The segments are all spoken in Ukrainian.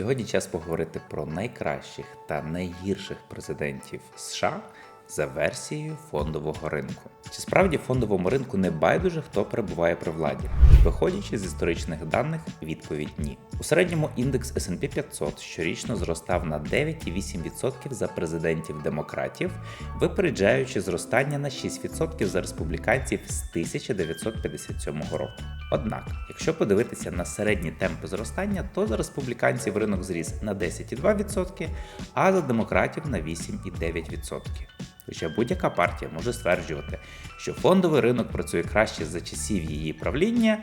Сьогодні час поговорити про найкращих та найгірших президентів США за версією фондового ринку. Чи справді фондовому ринку не байдуже, хто перебуває при владі? Виходячи з історичних даних, відповідь ні. У середньому індекс S&P 500 щорічно зростав на 9,8% за президентів демократів, випереджаючи зростання на 6% за республіканців з 1957 року. Однак, якщо подивитися на середні темпи зростання, то за республіканців ринок зріс на 10,2%, а за демократів на 8,9%. Хоча будь-яка партія може стверджувати, що фондовий ринок працює краще за часів її правління,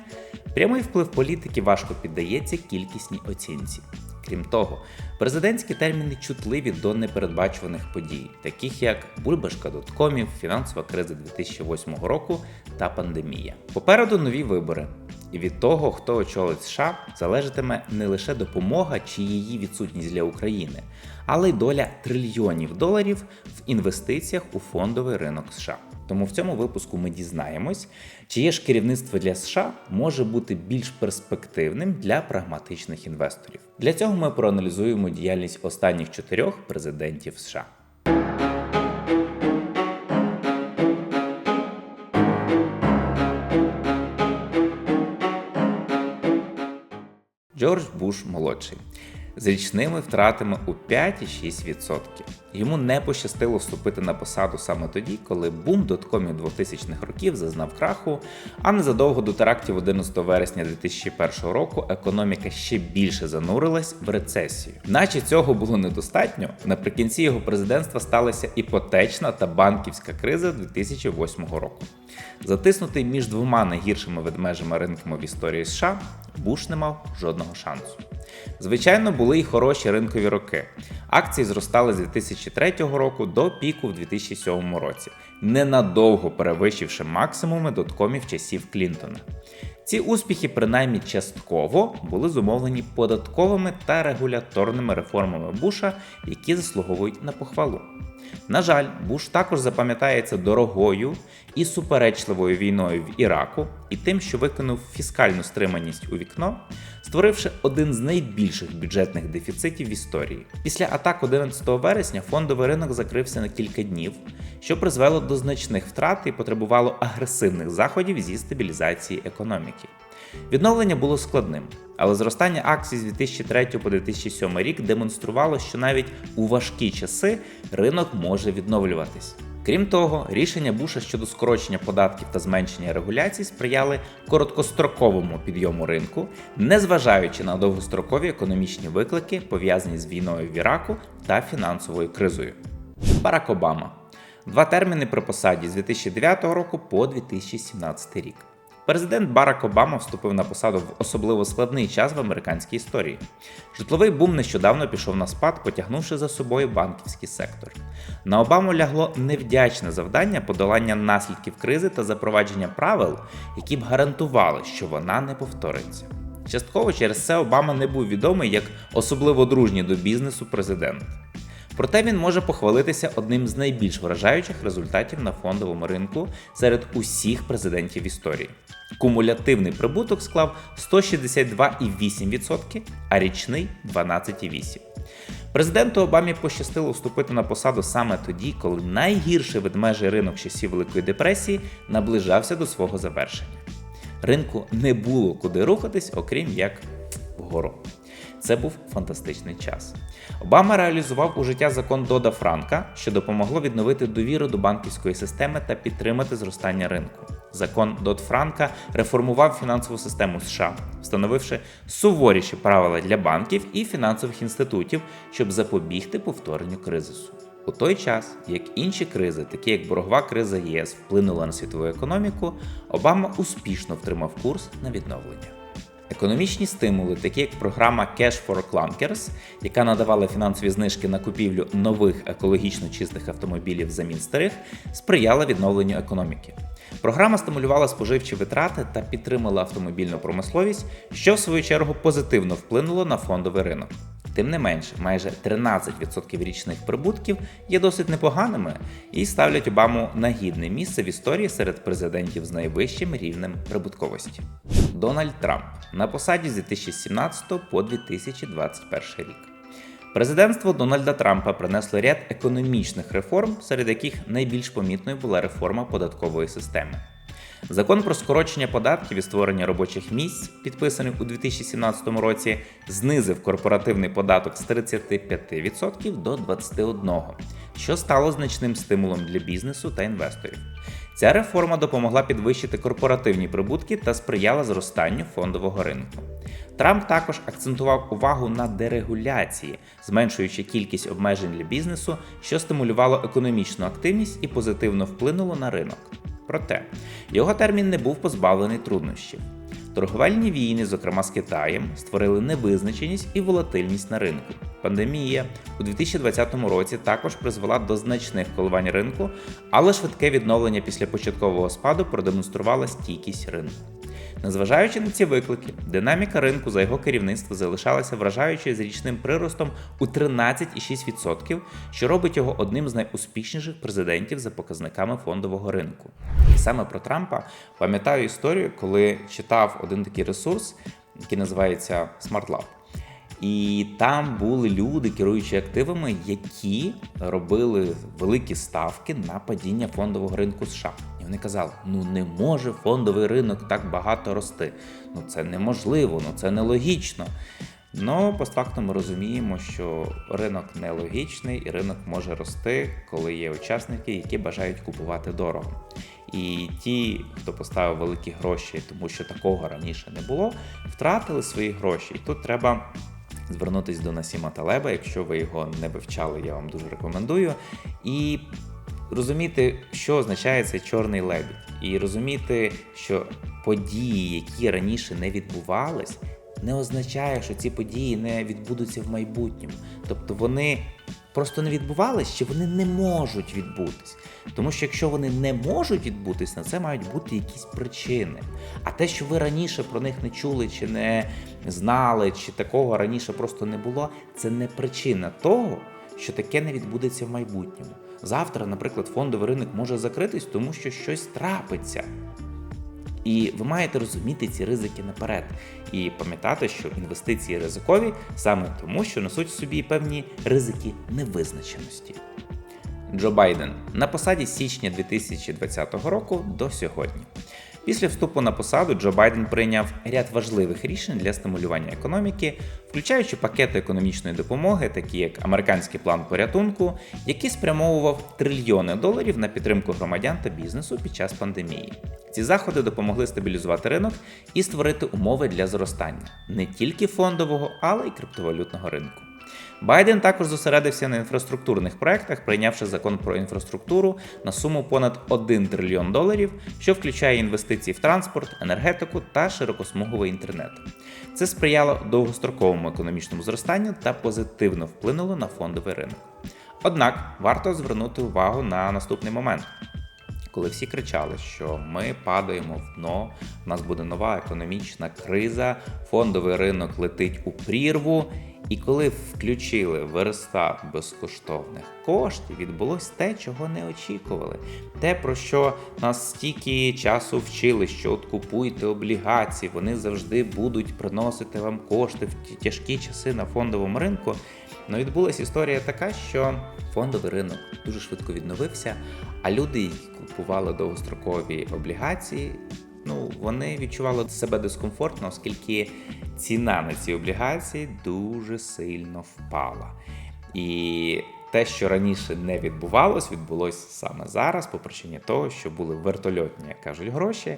прямий вплив політики важко піддається кількісній оцінці. Крім того, президентські терміни чутливі до непередбачуваних подій, таких як бульбашка доткомів, фінансова криза 2008 року та пандемія. Попереду нові вибори. І від того, хто очолить США, залежатиме не лише допомога чи її відсутність для України, але й доля трильйонів доларів в інвестиціях у фондовий ринок США. Тому в цьому випуску ми дізнаємось, чиє ж керівництво для США може бути більш перспективним для прагматичних інвесторів. Для цього ми проаналізуємо діяльність останніх чотирьох президентів США. Джордж Буш молодший з річними втратами у 5,6%. Йому не пощастило вступити на посаду саме тоді, коли бум доткомів 2000-х років зазнав краху, а незадовго до терактів 11 вересня 2001 року економіка ще більше занурилась в рецесію. Наче цього було недостатньо. Наприкінці його президентства сталася іпотечна та банківська криза 2008 року. Затиснутий між двома найгіршими ведмежими ринками в історії США, Буш не мав жодного шансу. Звичайно, були й хороші ринкові роки. Акції зростали з 2003 року до піку в 2007 році, ненадовго перевищивши максимуми доткомів часів Клінтона. Ці успіхи, принаймні частково, були зумовлені податковими та регуляторними реформами Буша, які заслуговують на похвалу. На жаль, Буш також запам'ятається дорогою і суперечливою війною в Іраку і тим, що виконав фіскальну стриманість у вікно, створивши один з найбільших бюджетних дефіцитів в історії. Після атак 11 вересня фондовий ринок закрився на кілька днів, що призвело до значних втрат і потребувало агресивних заходів зі стабілізації економіки. Відновлення було складним, але зростання акцій з 2003 по 2007 рік демонструвало, що навіть у важкі часи ринок може відновлюватись. Крім того, рішення Буша щодо скорочення податків та зменшення регуляцій сприяли короткостроковому підйому ринку, незважаючи на довгострокові економічні виклики, пов'язані з війною в Іраку та фінансовою кризою. Барак Обама два терміни при посаді з 2009 року по 2017 рік. Президент Барак Обама вступив на посаду в особливо складний час в американській історії. Житловий бум нещодавно пішов на спад, потягнувши за собою банківський сектор. На Обаму лягло невдячне завдання подолання наслідків кризи та запровадження правил, які б гарантували, що вона не повториться. Частково через це Обама не був відомий як особливо дружній до бізнесу президент. Проте він може похвалитися одним з найбільш вражаючих результатів на фондовому ринку серед усіх президентів історії. Кумулятивний прибуток склав 162,8%, а річний 12,8%. Президенту Обамі пощастило вступити на посаду саме тоді, коли найгірший ведмежий ринок часів Великої депресії наближався до свого завершення. Ринку не було куди рухатись, окрім як вгору. Це був фантастичний час. Обама реалізував у життя закон Дода Франка, що допомогло відновити довіру до банківської системи та підтримати зростання ринку. Закон Дод Франка реформував фінансову систему США, встановивши суворіші правила для банків і фінансових інститутів, щоб запобігти повторенню кризису. У той час, як інші кризи, такі як боргова криза ЄС, вплинула на світову економіку, Обама успішно втримав курс на відновлення. Економічні стимули, такі як програма Cash for Clunkers, яка надавала фінансові знижки на купівлю нових екологічно чистих автомобілів замін старих, сприяла відновленню економіки. Програма стимулювала споживчі витрати та підтримала автомобільну промисловість, що в свою чергу позитивно вплинуло на фондовий ринок. Тим не менше, майже 13% річних прибутків є досить непоганими і ставлять Обаму на гідне місце в історії серед президентів з найвищим рівнем прибутковості. Дональд Трамп на посаді з 2017 по 2021 рік. Президентство Дональда Трампа принесло ряд економічних реформ, серед яких найбільш помітною була реформа податкової системи. Закон про скорочення податків і створення робочих місць, підписаний у 2017 році, знизив корпоративний податок з 35% до 21%, що стало значним стимулом для бізнесу та інвесторів. Ця реформа допомогла підвищити корпоративні прибутки та сприяла зростанню фондового ринку. Трамп також акцентував увагу на дерегуляції, зменшуючи кількість обмежень для бізнесу, що стимулювало економічну активність і позитивно вплинуло на ринок. Проте його термін не був позбавлений труднощів. Торговельні війни, зокрема з Китаєм, створили невизначеність і волатильність на ринку. Пандемія у 2020 році також призвела до значних коливань ринку, але швидке відновлення після початкового спаду продемонструвало стійкість ринку. Незважаючи на ці виклики, динаміка ринку за його керівництво залишалася вражаючою з річним приростом у 13,6%, що робить його одним з найуспішніших президентів за показниками фондового ринку. І саме про Трампа пам'ятаю історію, коли читав один такий ресурс, який називається SmartLab. І там були люди, керуючи активами, які робили великі ставки на падіння фондового ринку США. Вони казали: ну не може фондовий ринок так багато рости. Ну це неможливо, ну це нелогічно. Ну, постфактум ми розуміємо, що ринок нелогічний і ринок може рости, коли є учасники, які бажають купувати дорого. І ті, хто поставив великі гроші, тому що такого раніше не було, втратили свої гроші. І тут треба звернутися до Насіма Талеба, якщо ви його не вивчали, я вам дуже рекомендую. І розуміти, що означає цей чорний лебідь, і розуміти, що події, які раніше не відбувались, не означає, що ці події не відбудуться в майбутньому. Тобто вони просто не відбувались, чи вони не можуть відбутись. Тому що якщо вони не можуть відбутись, на це мають бути якісь причини. А те, що ви раніше про них не чули, чи не знали, чи такого раніше просто не було, це не причина того, що таке не відбудеться в майбутньому. Завтра, наприклад, фондовий ринок може закритись, тому що щось трапиться. І ви маєте розуміти ці ризики наперед і пам'ятати, що інвестиції ризикові саме тому, що несуть в собі певні ризики невизначеності. Джо Байден на посаді січня 2020 року до сьогодні. Після вступу на посаду Джо Байден прийняв ряд важливих рішень для стимулювання економіки, включаючи пакети економічної допомоги, такі як американський план порятунку, який спрямовував трильйони доларів на підтримку громадян та бізнесу під час пандемії. Ці заходи допомогли стабілізувати ринок і створити умови для зростання не тільки фондового, але й криптовалютного ринку. Байден також зосередився на інфраструктурних проектах, прийнявши закон про інфраструктуру на суму понад 1 трильйон доларів, що включає інвестиції в транспорт, енергетику та широкосмуговий інтернет. Це сприяло довгостроковому економічному зростанню та позитивно вплинуло на фондовий ринок. Однак варто звернути увагу на наступний момент. Коли всі кричали, що ми падаємо в дно, у нас буде нова економічна криза, фондовий ринок летить у прірву, і коли включили верстат безкоштовних коштів, відбулось те, чого не очікували. Те, про що нас стільки часу вчили, що от купуйте облігації, вони завжди будуть приносити вам кошти в ті тяжкі часи на фондовому ринку. Ну, відбулася історія така, що фондовий ринок дуже швидко відновився, а люди, які купували довгострокові облігації, ну вони відчували себе дискомфортно, оскільки ціна на ці облігації дуже сильно впала. І те, що раніше не відбувалось, відбулося саме зараз, по причині того, що були вертольотні, як кажуть, гроші,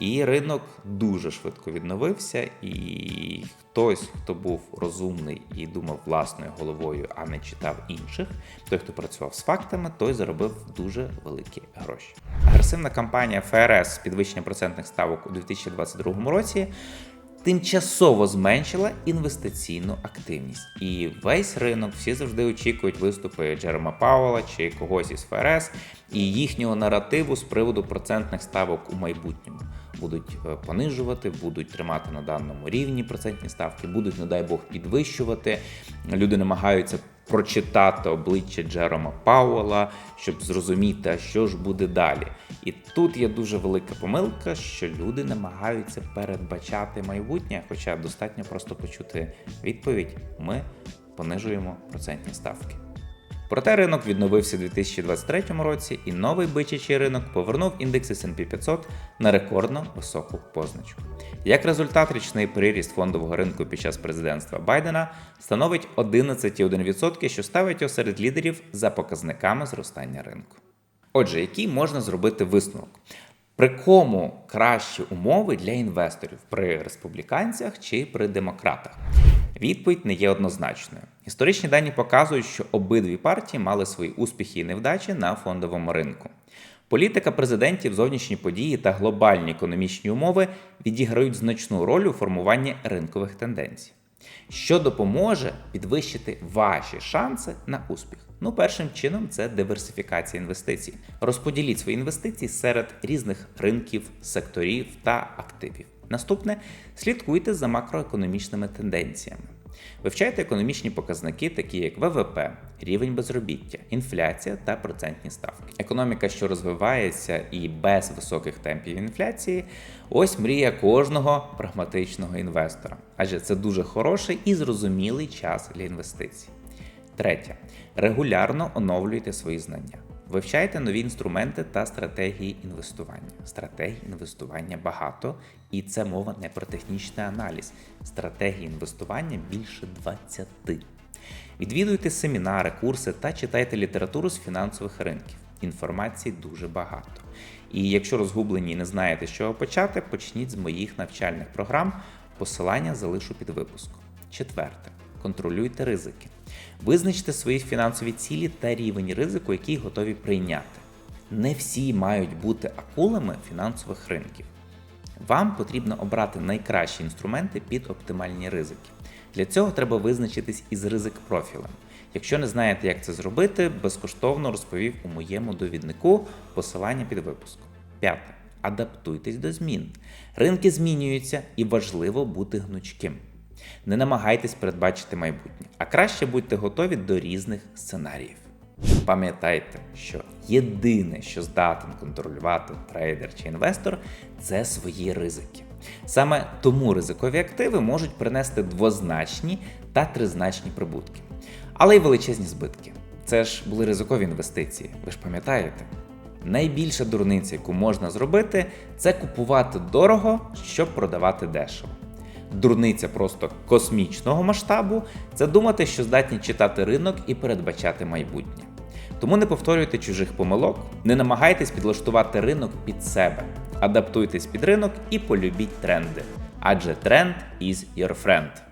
і ринок дуже швидко відновився. І хтось, хто був розумний і думав власною головою, а не читав інших, той, хто працював з фактами, той заробив дуже великі гроші. Агресивна кампанія ФРС з підвищення процентних ставок у 2022 році тимчасово зменшила інвестиційну активність. І весь ринок всі завжди очікують виступи Джерома Пауела чи когось із ФРС і їхнього наративу з приводу процентних ставок у майбутньому. Будуть е, понижувати, будуть тримати на даному рівні процентні ставки, будуть, не дай Бог, підвищувати. Люди намагаються прочитати обличчя Джерома Пауела, щоб зрозуміти, що ж буде далі. І тут є дуже велика помилка, що люди намагаються передбачати майбутнє, хоча достатньо просто почути відповідь: ми понижуємо процентні ставки. Проте ринок відновився у 2023 році, і новий бичачий ринок повернув індекс S&P 500 на рекордно високу позначку. Як результат, річний приріст фондового ринку під час президентства Байдена становить 11,1%, що ставить його серед лідерів за показниками зростання ринку. Отже, який можна зробити висновок? При кому кращі умови для інвесторів при республіканцях чи при демократах? Відповідь не є однозначною. Історичні дані показують, що обидві партії мали свої успіхи і невдачі на фондовому ринку. Політика президентів, зовнішні події та глобальні економічні умови відіграють значну роль у формуванні ринкових тенденцій, що допоможе підвищити ваші шанси на успіх. Ну, першим чином це диверсифікація інвестицій. Розподіліть свої інвестиції серед різних ринків, секторів та активів. Наступне слідкуйте за макроекономічними тенденціями. Вивчайте економічні показники, такі як ВВП, рівень безробіття, інфляція та процентні ставки. Економіка, що розвивається і без високих темпів інфляції, ось мрія кожного прагматичного інвестора, адже це дуже хороший і зрозумілий час для інвестицій. Третє. Регулярно оновлюйте свої знання. Вивчайте нові інструменти та стратегії інвестування. Стратегій інвестування багато, і це мова не про технічний аналіз. Стратегії інвестування більше 20. Відвідуйте семінари, курси та читайте літературу з фінансових ринків. Інформації дуже багато. І якщо розгублені і не знаєте, з чого почати, почніть з моїх навчальних програм. Посилання залишу під випуском. Четверте. Контролюйте ризики. Визначте свої фінансові цілі та рівень ризику, який готові прийняти. Не всі мають бути акулами фінансових ринків. Вам потрібно обрати найкращі інструменти під оптимальні ризики. Для цього треба визначитись із ризик профілем. Якщо не знаєте, як це зробити, безкоштовно розповів у моєму довіднику посилання під випуском. П'яте. Адаптуйтесь до змін. Ринки змінюються і важливо бути гнучким. Не намагайтесь передбачити майбутнє, а краще будьте готові до різних сценаріїв. Пам'ятайте, що єдине, що здатен контролювати трейдер чи інвестор, це свої ризики. Саме тому ризикові активи можуть принести двозначні та тризначні прибутки, але й величезні збитки. Це ж були ризикові інвестиції, ви ж пам'ятаєте? Найбільша дурниця, яку можна зробити, це купувати дорого, щоб продавати дешево дурниця просто космічного масштабу це думати, що здатні читати ринок і передбачати майбутнє. Тому не повторюйте чужих помилок, не намагайтесь підлаштувати ринок під себе, адаптуйтесь під ринок і полюбіть тренди. Адже тренд is your friend.